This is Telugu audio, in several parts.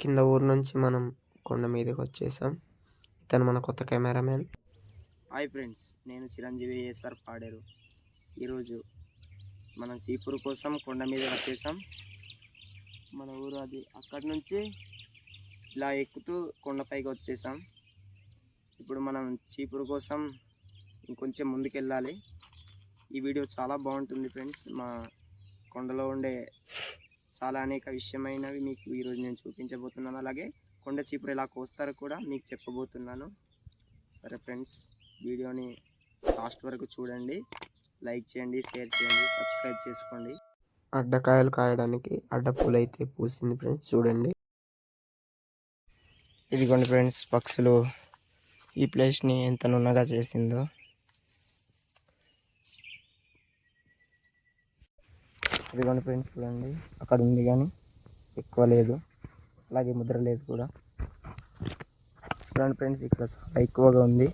కింద ఊరు నుంచి మనం కొండ మీదకి వచ్చేసాం. ఇతను మన కొత్త కెమెరామ్యాన్. హాయ్ ఫ్రెండ్స్ నేను చిరంజీవి ఏఎస్ఆర్ పాడేరు. ఈరోజు మనం సీపూర్ కోసం కొండ మీద వచ్చేసాం. మన ఊరు అది అక్కడి నుంచి ఇలా ఎక్కుతూ కొండపైకి వచ్చేసాం. ఇప్పుడు మనం చీపురు కోసం ఇంకొంచెం ముందుకెళ్ళాలి. ఈ వీడియో చాలా బాగుంటుంది ఫ్రెండ్స్. మా కొండలో ఉండే చాలా అనేక విషయమైనవి మీకు ఈరోజు నేను చూపించబోతున్నాను. అలాగే కొండ చీపురు ఎలా కోస్తారో కూడా మీకు చెప్పబోతున్నాను. సరే ఫ్రెండ్స్ వీడియోని లాస్ట్ వరకు చూడండి. లైక్ చేయండి షేర్ చేయండి సబ్స్క్రైబ్ చేసుకోండి. అడ్డకాయలు కాయడానికి అడ్డ పూలు అయితే పూసింది ఫ్రెండ్స్ చూడండి. ఇదిగోండి ఫ్రెండ్స్ పక్షులు ఈ ప్లేస్ని ఎంత నున్నగా చేసిందో. ఇదిగోండి ఫ్రెండ్స్ చూడండి అక్కడ ఉంది కానీ ఎక్కువ లేదు. అలాగే ముద్ర లేదు కూడా. చూడండి ఫ్రెండ్స్ ఇక్కడ చాలా ఎక్కువగా ఉంది.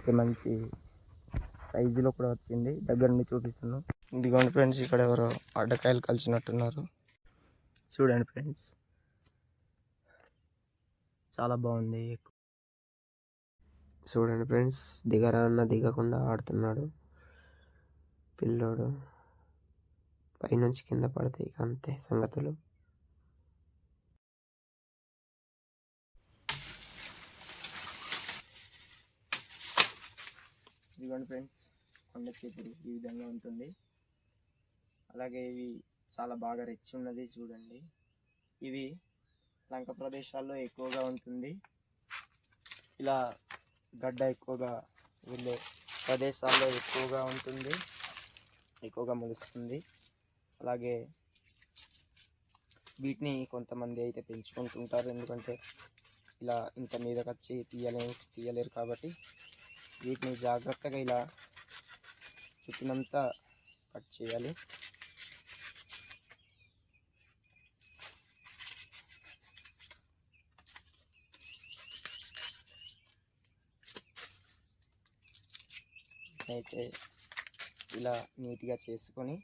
ఇది మంచి సైజులో కూడా వచ్చింది. దగ్గర నుండి చూపిస్తున్నాను. ఇదిగోండి ఫ్రెండ్స్ ఇక్కడ ఎవరో అడ్డకాయలు కలిసినట్టున్నారు. చూడండి ఫ్రెండ్స్ చాలా బాగుంది. చూడండి ఫ్రెండ్స్ దిగరా అన్న దిగకుండా ఆడుతున్నాడు. పిల్లోడు. పైనుంచి కింద పడితే ఇక అంతే సంగతులు. ఇదిగోండి ఫ్రెండ్స్ కొండ చీపురు ఈ విధంగా ఉంటుంది. అలాగే ఇవి చాలా బాగా రెచ్చి ఉన్నది చూడండి. ఇవి లంక ప్రదేశాల్లో ఎక్కువగా ఉంటుంది. ఇలా గడ్డ ఎక్కువగా వెళ్ళే ప్రదేశాల్లో ఎక్కువగా ఉంటుంది. ఎక్కువగా ముగుస్తుంది అలాగే వీటిని కొంతమంది అయితే పెంచుకుంటుంటారు. ఎందుకంటే ఇలా ఇంత మీదకి వచ్చి తీయలే తీయలేరు కాబట్టి వీటిని జాగ్రత్తగా ఇలా చుట్టినంతా కట్ చేయాలి. అయితే ఇలా నీట్గా చేసుకొని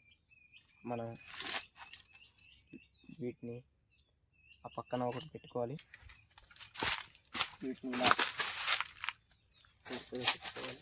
మనం వీటిని ఆ పక్కన ఒకటి పెట్టుకోవాలి. వీటిని ఇలా పెట్టుకోవాలి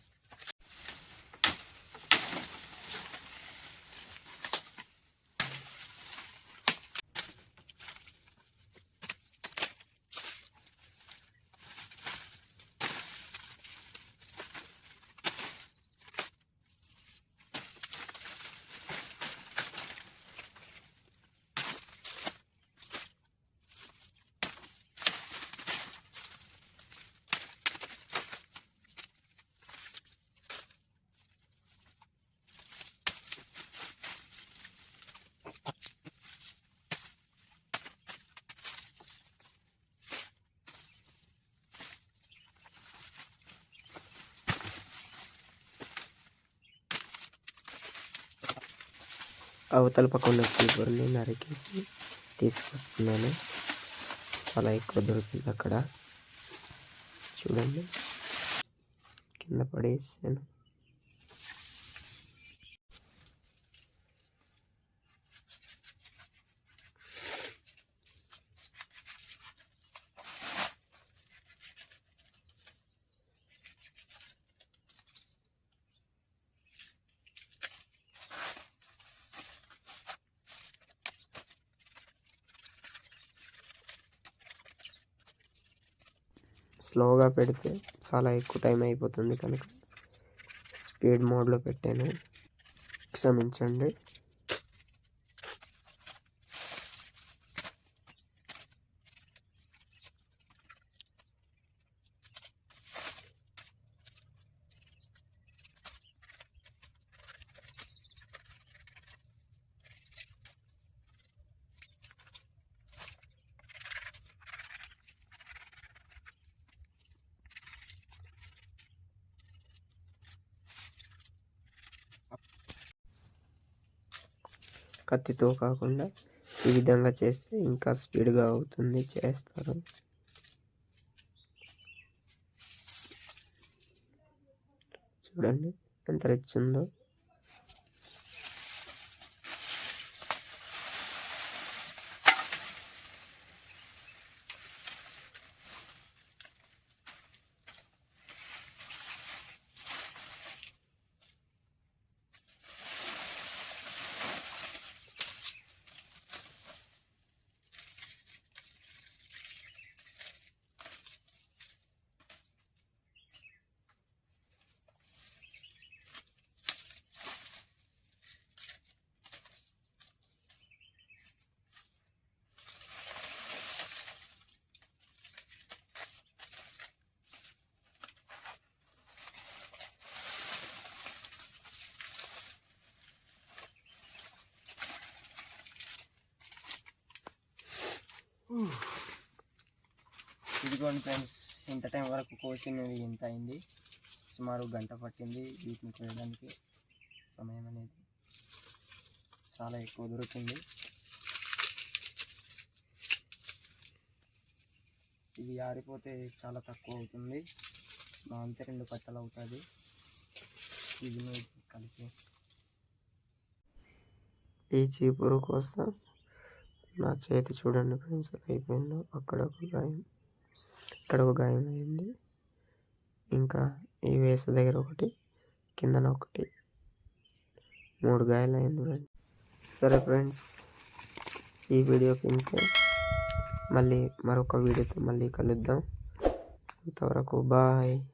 అవతల పక్కన ఉన్న నరికేసి తీసుకొస్తున్నాను. చాలా ఎక్కువ దొరికింది అక్కడ. చూడండి. కింద పడేసాను. స్లోగా పెడితే చాలా ఎక్కువ టైం అయిపోతుంది కనుక స్పీడ్ మోడ్లో పెట్టాను. క్షమించండి. కత్తితో కాకుండా ఈ విధంగా చేస్తే ఇంకా స్పీడ్గా అవుతుంది చేస్తారు. చూడండి ఎంత రిచ్ ఉందో ఇదిగోండి ఫ్రెండ్స్ ఇంత టైం వరకు కోసినది ఇంత అయింది. సుమారు గంట పట్టింది వీటిని కోయడానికి. సమయం అనేది చాలా ఎక్కువ దొరుకుతుంది ఇవి ఆరిపోతే చాలా తక్కువ అవుతుంది. మా అంతే రెండు కట్టలు అవుతుంది. ఇది కలిపి. ఈ చీపురు కోసం నా చేతి చూడండి ఫ్రెండ్స్ అయిపోయిందో? అక్కడ ఒక గాయం ఇక్కడ ఒక గాయం అయింది. ఇంకా ఈ వేస దగ్గర ఒకటి కిందన ఒకటి మూడు గాయాలు అయింది ఫ్రెండ్స్. సరే ఫ్రెండ్స్ ఈ వీడియోకి ఇంతే. మళ్ళీ మరొక వీడియోతో మళ్ళీ కలుద్దాం. అంతవరకు బాయ్.